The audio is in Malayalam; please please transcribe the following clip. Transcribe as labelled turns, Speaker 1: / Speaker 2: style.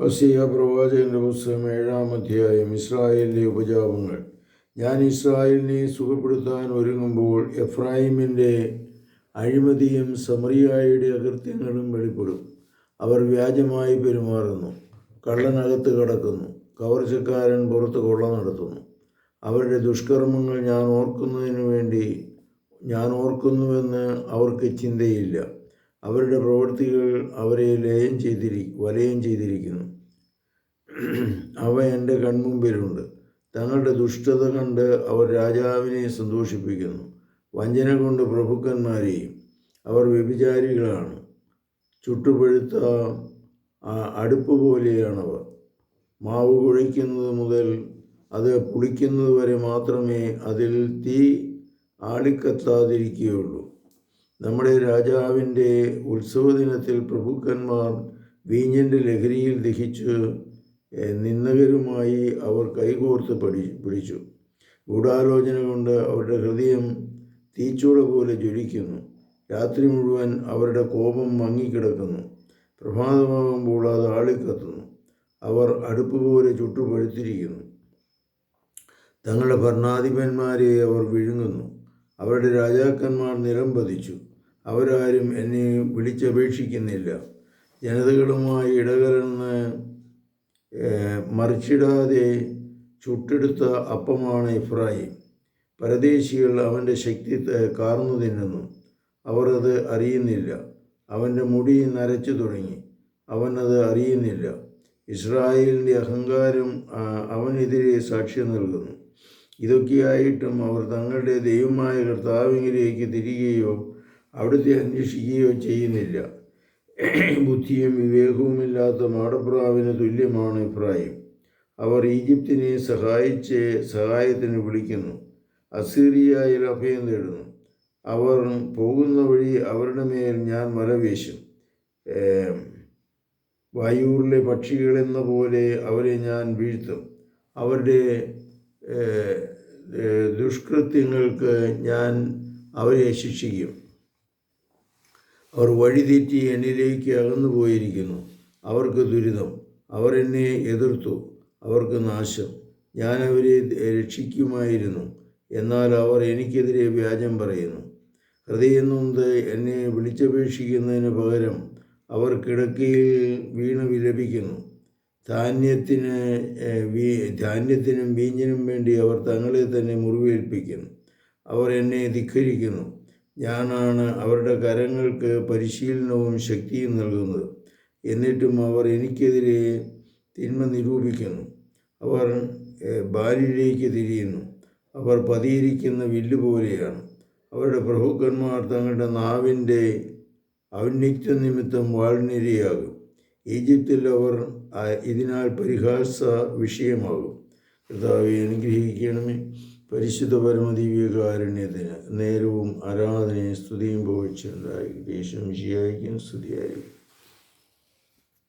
Speaker 1: ഹസിയ പ്രവാചകന്റെ പുസ്തകം ഏഴാം അധ്യായം ഇസ്രായേലിലെ ഉപജാപങ്ങൾ. ഞാൻ ഇസ്രായേലിനെ സുഖപ്പെടുത്താൻ ഒരുങ്ങുമ്പോൾ എഫ്രാഹിമിന്റെ അഴിമതിയും സമറിയായുടെ അകൃത്യങ്ങളും വെളിപ്പെടും. അവർ വ്യാജമായി പെരുമാറുന്നു കള്ളനകത്ത് കടക്കുന്നു കവർച്ചക്കാരൻ പുറത്ത് കൊള്ള നടത്തുന്നു. അവരുടെ ദുഷ്കർമ്മങ്ങൾ ഞാൻ ഓർക്കുന്നതിന് വേണ്ടി ഞാൻ ഓർക്കുന്നുവെന്ന് അവർക്ക് ചിന്തയില്ല. അവരുടെ പ്രവൃത്തികൾ അവരെ ലയം ചെയ്തിരി വലയം ചെയ്തിരിക്കുന്നു. അവ എന്റെ കൺമുമ്പിലുണ്ട്. തങ്ങളുടെ ദുഷ്ടത കണ്ട് അവർ രാജാവിനെ സന്തോഷിപ്പിക്കുന്നു. വഞ്ചന കൊണ്ട് പ്രഭുക്കന്മാരെയും അവർ വ്യഭിചാരികളാണ്. ചുട്ടുപഴുത്ത അടുപ്പ് പോലെയാണവർ. മാവ് കുഴയ്ക്കുന്നത് മുതൽ അത് പുളിക്കുന്നത് വരെ മാത്രമേ അതിൽ തീ ആളിക്കത്താതിരിക്കുകയുള്ളൂ. നമ്മുടെ രാജാവിന്റെ ഉത്സവദിനത്തിൽ പ്രഭുക്കന്മാർ വീഞ്ഞിന്റെ ലഹരിയിൽ ദഹിച്ച് നിന്നകരുമായി അവർ കൈകോർത്ത് പടി പിടിച്ചു. ഗൂഢാലോചന കൊണ്ട് അവരുടെ ഹൃദയം തീച്ചൂട പോലെ ജ്വലിക്കുന്നു. രാത്രി മുഴുവൻ അവരുടെ കോപം മങ്ങിക്കിടക്കുന്നു. പ്രഭാതമാകുമ്പോൾ അത് ആളിക്കത്തുന്നു. അവർ അടുപ്പ് പോലെ ചുട്ടുപഴുത്തിരിക്കുന്നു. തങ്ങളുടെ ഭരണാധിപന്മാരെ അവർ വിഴുങ്ങുന്നു. അവരുടെ രാജാക്കന്മാർ നിലംപതിച്ചു അവരാരും എന്നെ വിളിച്ചപേക്ഷിക്കുന്നില്ല. ജനതകളുമായി ഇടകലർന്ന് മറിച്ചിടാതെ ചുട്ടെടുത്ത അപ്പമാണ് ഇഫ്രാഹിം പരദേശികൾ അവന്റെ ശക്തി കാർന്നു തിന്നുന്നു. അവർ അത് അറിയുന്നില്ല. അവന്റെ മുടി നരച്ചു തുടങ്ങി. അവൻ അത് അറിയുന്നില്ല. ഇസ്രായേലിന്റെ അഹങ്കാരം അവനെതിരെ സാക്ഷ്യം നൽകുന്നു. ഇതൊക്കെയായിട്ടും അവർ തങ്ങളുടെ ദൈവമായ കർത്താവിങ്ങിലേക്ക് തിരികെയോ അവിടുത്തെ അന്വേഷിക്കുകയോ ചെയ്യുന്നില്ല. ബുദ്ധിയും വിവേകവുമില്ലാത്ത മാടപ്രാവിന് തുല്യമാണ് ഇബ്രാഹിം അവർ ഈജിപ്തിനെ സഹായിച്ച് സഹായത്തിന് വിളിക്കുന്നു. അസീറിയയിൽ അഭയം തേടുന്നു അവർ പോകുന്ന വഴി അവരുടെ മേൽ ഞാൻ മലവേശും. വായൂരിലെ പക്ഷികളെന്ന പോലെ അവരെ ഞാൻ വീഴ്ത്തും. അവരുടെ ദുഷ്കൃത്യങ്ങൾക്ക് ഞാൻ അവരെ ശിക്ഷിക്കും. അവർ വഴിതെറ്റി എന്നിലേക്ക് അകന്നു പോയിരിക്കുന്നു. അവർക്ക് ദുരിതം. അവർ എന്നെ എതിർത്തു. അവർക്ക് നാശം. ഞാൻ അവരെ രക്ഷിക്കുമായിരുന്നു. എന്നാൽ അവർ എനിക്കെതിരെ വ്യാജം പറയുന്നു. ഹൃദയം നൊന്ത് എന്നെ വിളിച്ചപേക്ഷിക്കുന്നതിന് പകരം അവർ കിടക്കയിൽ വീണ് വിലപിക്കുന്നു. ധാന്യത്തിന് വീ ധാന്യത്തിനും വീഞ്ഞിനും വേണ്ടി അവർ തങ്ങളെ തന്നെ മുറിവേൽപ്പിക്കുന്നു. അവർ എന്നെ ധിക്കരിക്കുന്നു ഞാനാണ് അവരുടെ കരങ്ങൾക്ക് പരിശീലനവും ശക്തിയും നൽകുന്നത്. എന്നിട്ടും അവർ എനിക്കെതിരെ തിന്മ നിരൂപിക്കുന്നു. അവർ ബാലിലേക്ക് തിരിയുന്നു. അവർ പതിയിരിക്കുന്ന വില്ല് പോലെയാണ്. അവരുടെ പ്രഭുക്കന്മാർ തങ്ങളുടെ നാവിന്റെ ഔന്നിത്യ നിമിത്തം വാൾനിരയാകും. ഈജിപ്തിൽ അവർ ഇതിനാൽ പരിഹാസ വിഷയമാകും. കർത്താവെ അനുഗ്രഹിക്കണമേ. പരിശുദ്ധ പരമദിവ്യകാരുണ്യത്തിന് നേരവും ആരാധനയും സ്തുതിയും ഭവിച്ചുണ്ടായി ദേശം വിഷയായിരിക്കും സ്തുതിയായിരിക്കും